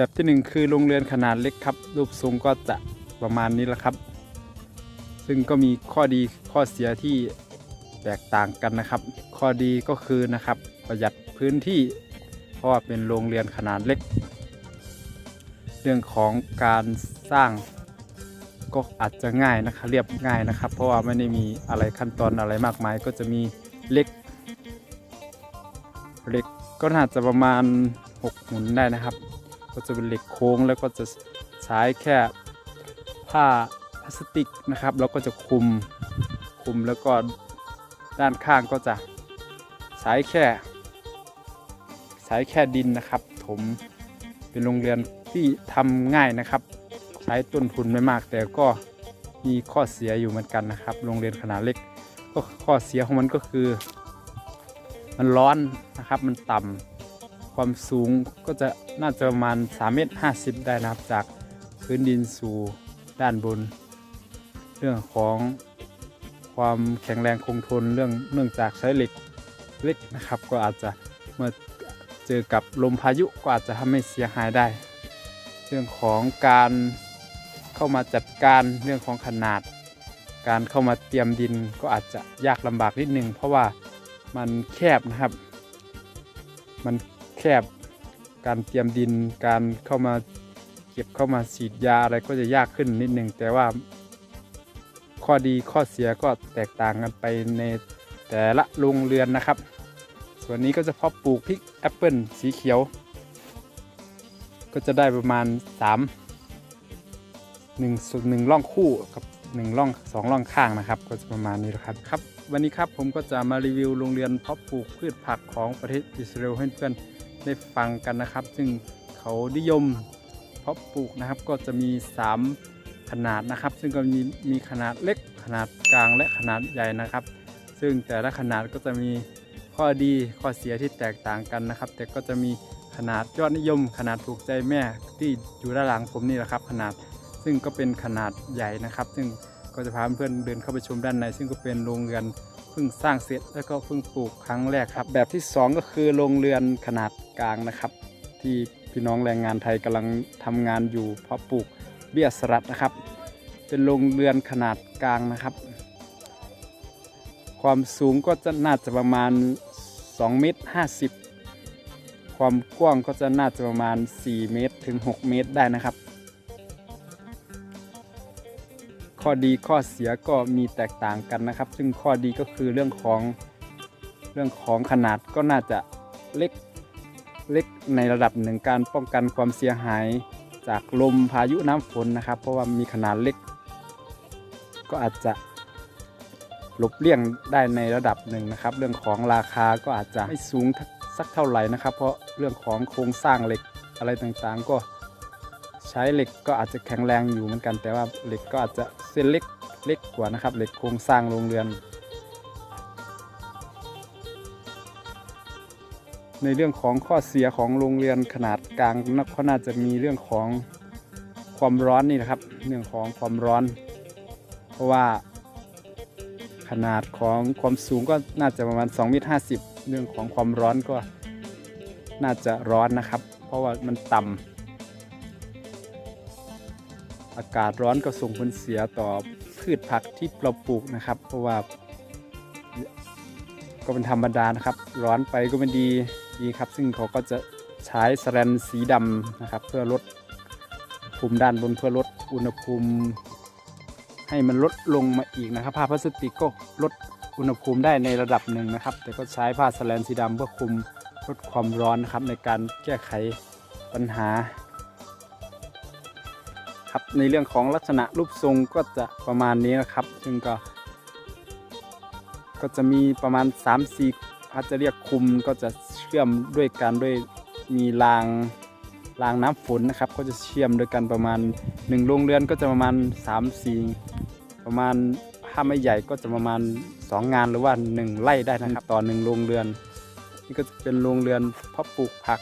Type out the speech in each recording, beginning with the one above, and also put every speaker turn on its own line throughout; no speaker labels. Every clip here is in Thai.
แบบที่หนึ่งคือโรงเรือนขนาดเล็กครับ รูปทรงก็จะประมาณนี้แหละครับ ซึ่งก็มีข้อดีข้อเสียที่แตกต่างกันนะครับ ข้อดีก็คือนะครับ ประหยัดพื้นที่เพราะว่าเป็นโรงเรือนขนาดเล็ก เรื่องของการสร้างก็อาจจะง่ายนะครับเรียบง่ายนะครับ เพราะว่าไม่ได้มีอะไรขั้นตอนอะไรมากมาย ก็จะมีเหล็กเหล็กก็น่าจะประมาณ6หมุนได้นะครับ ก็จะเป็นเหล็กโค้งแล้วก็จะใช้แค่ผ้าพลาสติกนะครับ แล้วก็จะคุมคุมแล้วก็ด้านข้างก็จะใช้แค่ใช้แค่ดินนะครับถมเป็นโรงเรือนที่ทำง่ายนะครับ ใช้ต้นทุนไม่มาก แต่ก็มีข้อเสียอยู่เหมือนกันนะครับ โรงเรียนขนาดเล็กก็ข้อเสียของมันก็คือ มันร้อนนะครับมันต่ำ ความสูงก็จะน่าจะประมาณ3เมตร50 ได้นะครับ จากพื้นดินสู่ด้านบน เรื่องของความแข็งแรงคงทนเรื่องเนื่องจากใช้เหล็กเล็กนะครับ ก็อาจจะเมื่อเจอกับลมพายุก็อาจจะทำให้เสียหายได้ เรื่องของการเข้ามาจัดการเรื่องของขนาด การเข้ามาเตรียมดินก็อาจจะยากลำบากนิดนึงเพราะว่ามันแคบนะครับ มัน แคบ การเตรียมดิน การเข้ามาเก็บเข้ามาฉีดยาอะไรก็จะยากขึ้นนิดนึง แต่ว่า ข้อดีข้อเสียก็แตกต่างกันไปในแต่ละโรงเรือนนะครับ ส่วนนี้ก็จะเพาะปลูกพริกแอปเปิลสีเขียว ก็จะได้ประมาณ 3 1สุดหนึ่งร่องคู่กับ1ร่องสองร่องข้างนะครับ ก็จะประมาณนี้แหละครับครับ วันนี้ครับผมก็จะมารีวิวโรงเรือนเพาะปลูกพืชผักของประเทศอิสราเอลให้เพื่อน ได้ฟังกันนะครับ ซึ่งเขานิยมเพาะปลูกนะครับก็จะมี 3 ขนาดนะครับ ซึ่งก็มีมีขนาดเล็กขนาดกลางและขนาดใหญ่นะครับ ซึ่งแต่ละขนาดก็จะมีข้อดีข้อเสียที่แตกต่างกันนะครับ แต่ก็จะมีขนาดยอดนิยม ขนาดถูกใจแม่ที่อยู่ด้านหลังผมนี่แหละครับ ขนาดซึ่งก็เป็นขนาดใหญ่นะครับ ซึ่ง ก็จะพาเพื่อนๆเดินเข้าไปชมด้านใน ซึ่งก็เป็นโรงเรือนเพิ่งสร้างเสร็จแล้วก็เพิ่งปลูกครั้งแรกครับ แบบที่ 2 ก็คือโรงเรือนขนาดกลางนะครับ ที่พี่น้องแรงงานไทยกำลังทำงานอยู่เพาะปลูกเบี้ยสลัดนะครับ เป็นโรงเรือนขนาดกลางนะครับ ความสูงก็จะน่าจะประมาณ2เมตร50 ความกว้างก็จะน่าจะประมาณ 4 เมตรถึง 6 เมตรได้นะครับ ข้อดีข้อเสียก็มีแตกต่างกันนะครับ ซึ่งข้อดีก็คือเรื่องของเรื่องของขนาดก็น่าจะเล็กเล็กในระดับหนึ่งการป้องกันความเสียหายจากลมพายุน้ำฝนนะครับ เพราะว่ามีขนาดเล็ก ก็อาจจะหลบเลี่ยงได้ในระดับหนึ่งนะครับ เรื่องของราคาก็อาจจะไม่สูงสักเท่าไหร่นะครับ เพราะเรื่องของโครงสร้างเหล็กอะไรต่างๆ ก็ ใช้เหล็กก็อาจจะแข็งแรงอยู่เหมือนกัน แต่ว่าเหล็กก็อาจจะเส้นเล็กเล็กกว่านะครับเหล็กโครงสร้างโรงเรือน ในเรื่องของข้อเสียของโรงเรือนขนาดกลางนก็น่าจะมีเรื่องของความร้อนนี่นะครับ เรื่องของความร้อน เพราะว่า ขนาดของความสูงก็น่าจะประมาณ2เมตร50เรื่องของความร้อนก็น่าจะร้อนนะครับ เพราะว่ามันต่ำ อากาศร้อนก็ส่งผลเสียต่อพืชผักที่เราปลูกนะครับ เพราะว่า ก็เป็นธรรมดานะครับ ร้อนไปก็ไม่ดีดีครับ ซึ่งเขาก็จะใช้สแลนสีดำนะครับ เพื่อลดภูมิด้านบนเพื่อลดอุณหภูมิ ให้มันลดลงมาอีกนะครับ ผ้าพลาสติกก็ลดอุณหภูมิได้ในระดับหนึ่งนะครับ แต่ก็ใช้ผ้าสแลนสีดำเพื่อคุมลดความร้อนนะครับในการแก้ไขปัญหา ครับในเรื่องของลักษณะรูปทรงก็จะประมาณนี้นะครับ ซึ่งก็ ก็จะมีประมาณ 3-4อาจจะเรียกคุมก็จะเชื่อมด้วยกันด้วยมีรางรางน้ำฝนนะครับ ก็จะเชื่อมด้วยกันประมาณ1โรงเรือนก็จะประมาณ 3-4 ประมาณถ้าไม่ใหญ่ก็จะประมาณ 2 งานหรือว่า 1 ไร่ได้นะครับ ต่อ1โรงเรือน นี่ก็จะเป็นโรงเรือนเพาะปลูกผัก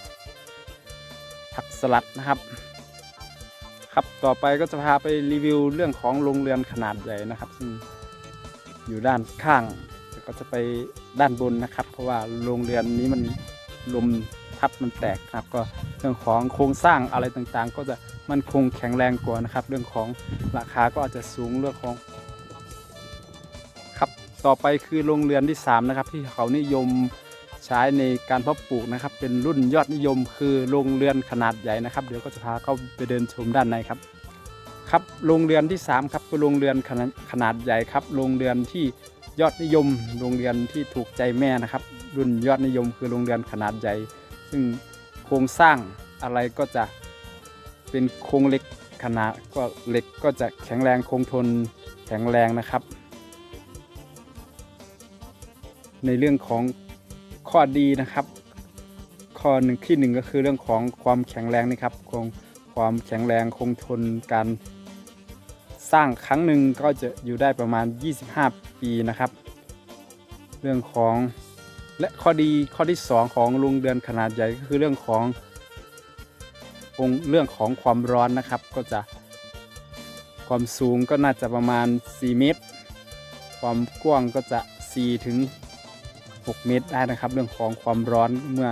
ผักสลัดนะครับ ครับต่อไปก็จะพาไปรีวิวเรื่องของโรงเรือนขนาดใหญ่นะครับ ซึ่งอยู่ด้านข้างก็จะไปด้านบนนะครับ เพราะว่าโรงเรือนนี้มันลมทับมันแตกครับ ก็เรื่องของโครงสร้างอะไรต่างๆ ก็จะมันคงแข็งแรงกว่านะครับ เรื่องของราคาก็อาจจะสูงเรื่องของครับต่อไปคือโรงเรือนที่สามนะครับ ที่เขานิยม ใช้ในการเพาะปลูกนะครับ เป็นรุ่นยอดนิยมคือโรงเรือนขนาดใหญ่นะครับ เดี๋ยวก็จะพาเข้าไปเดินชมด้านในครับ ครับโรงเรือนที่ 3 ครับคือโรงเรือนขนาดขนาดใหญ่ครับโรงเรือนที่ยอดนิยม โรงเรือนที่ถูกใจแม่นะครับ รุ่นยอดนิยมคือโรงเรือนขนาดใหญ่ ซึ่งโครงสร้างอะไรก็จะเป็นโครงเหล็กขนาดก็เหล็กก็จะแข็งแรงคงทนแข็งแรงนะครับ ในเรื่องของ ข้อดีนะครับ ข้อหนึ่งที่หนึ่งก็คือเรื่องของความแข็งแรงนะครับของความแข็งแรงคงทนการสร้างครั้งหนึ่งก็จะอยู่ได้ประมาณ 25 ปีนะครับ เรื่องของและข้อดีข้อที่ 2 ของโรงเรือนขนาดใหญ่ก็คือเรื่องขององเรื่องของความร้อนนะครับ ก็จะความสูงก็น่าจะประมาณ 4 เมตร ความกว้างก็จะ4ถึง 6 เมตรได้นะครับ เรื่องของความร้อนเมื่อ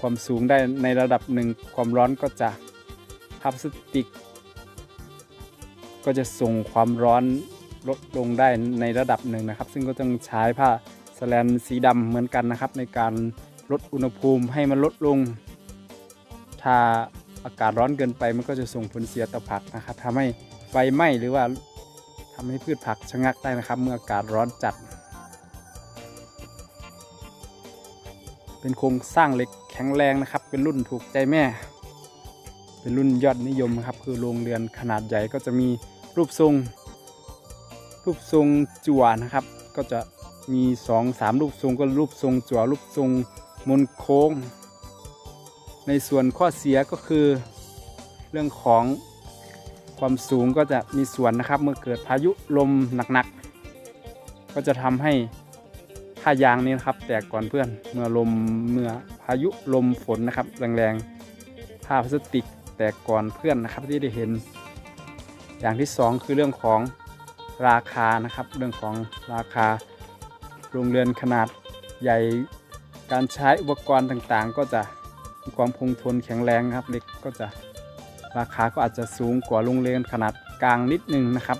ความสูงได้ในระดับหนึ่งความร้อนก็จะพลาสติก ก็จะส่งความร้อนลดลงได้ในระดับหนึ่งนะครับ ซึ่งก็ต้องใช้ผ้าสแลนสีดำเหมือนกันนะครับ ในการลดอุณหภูมิให้มันลดลง ถ้าอากาศร้อนเกินไปมันก็จะส่งผลเสียต่อผักนะครับทำให้ไฟไหม้หรือว่าทำให้พืชผักชะงักได้นะครับ เมื่ออากาศร้อนจัด เป็นโครงสร้างเหล็กแข็งแรงนะครับ เป็นรุ่นถูกใจแม่ เป็นรุ่นยอดนิยมครับ คือโรงเรือนขนาดใหญ่ก็จะมีรูปทรง รูปทรงจั่วนะครับ ก็จะมี2อสามรูปทรงก็รูปทรงจั่วรูปทรงมนโค้ง ในส่วนข้อเสียก็คือ เรื่องของความสูงก็จะมีส่วนนะครับ เมื่อเกิดพายุลมหนักๆ ก็จะทำให้ ผ้ายางนี้นะครับ แตกก่อนเพื่อนเมื่อลมเมื่อพายุลมฝนนะครับ แรงๆผ้าพลาสติกแตกก่อนเพื่อนนะครับที่ได้เห็น อย่างที่สองคือเรื่องของราคานะครับ เรื่องของราคาโรงเรือนขนาดใหญ่การใช้อุปกรณ์ต่างๆ ก็จะมีความคงทนแข็งแรงครับเล็กก็จะราคาก็อาจจะสูงกว่าโรงเรือนขนาดกลางนิดนึงนะครับ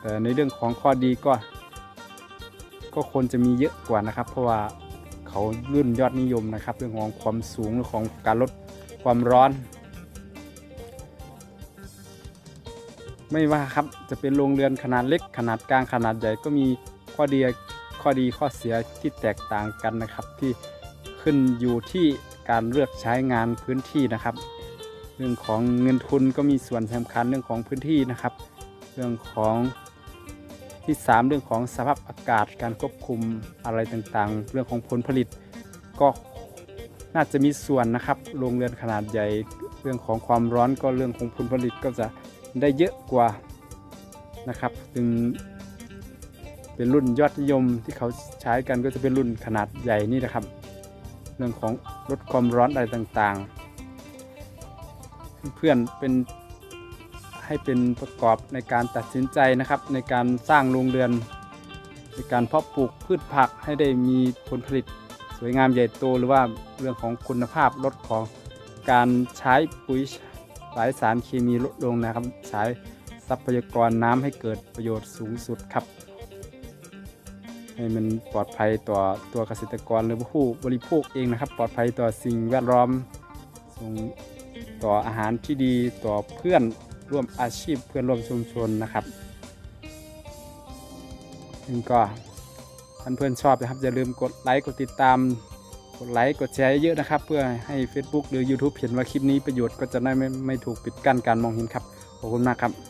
แต่ในเรื่องของข้อดีก็ ก็ควรจะมีเยอะกว่านะครับ เพราะว่าเขารุ่นยอดนิยมนะครับ เรื่องของความสูงเรื่องของการลดความร้อน ไม่ว่าครับจะเป็นโรงเรือนขนาดเล็กขนาดกลางขนาดใหญ่ก็มีข้อดีข้อดีข้อเสียที่แตกต่างกันนะครับ ที่ขึ้นอยู่ที่การเลือกใช้งานพื้นที่นะครับ เรื่องของเงินทุนก็มีส่วนสำคัญเรื่องของพื้นที่นะครับ เรื่องของ ที่ 3 เรื่องของสภาพอากาศการควบคุมอะไรต่างๆ เรื่องของผลผลิต ก็น่าจะมีส่วนนะครับโรงเรือนขนาดใหญ่ เรื่องของความร้อนก็เรื่องของผลผลิตก็จะได้เยอะกว่านะครับจึงเป็นรุ่นยอดนิยมที่เขาใช้กันก็จะเป็นรุ่นขนาดใหญ่นี่นะครับ เรื่องของลดความร้อนอะไรต่างๆ เพื่อนเป็น ให้เป็นประกอบในการตัดสินใจนะครับ ในการสร้างโรงเรือน ในการเพาะปลูกพืชผักให้ได้มีผลผลิต สวยงามใหญ่โตหรือว่าเรื่องของคุณภาพลดของการใช้ปุ๋ยหลายสารเคมีลดลงนะครับ ใช้ทรัพยากรน้ำให้เกิดประโยชน์สูงสุดครับ ให้มันปลอดภัยต่อตัวเกษตรกรหรือผู้บริโภคเองนะครับ ปลอดภัยต่อสิ่งแวดล้อมส่งต่ออาหารที่ดีต่อเพื่อน ร่วมอาชีพเพื่อนร่วมชุมชนนะครับซึ่งก็ท่านเพื่อนชอบนะครับ อย่าลืมกดไลค์กดติดตาม กดไลค์กดแชร์เยอะนะครับ เพื่อให้ Facebook หรือ YouTube เห็นว่าคลิปนี้ประโยชน์ก็จะได้ไม่ไม่ถูกปิดกั้นการมองเห็นครับ ขอบคุณมากครับ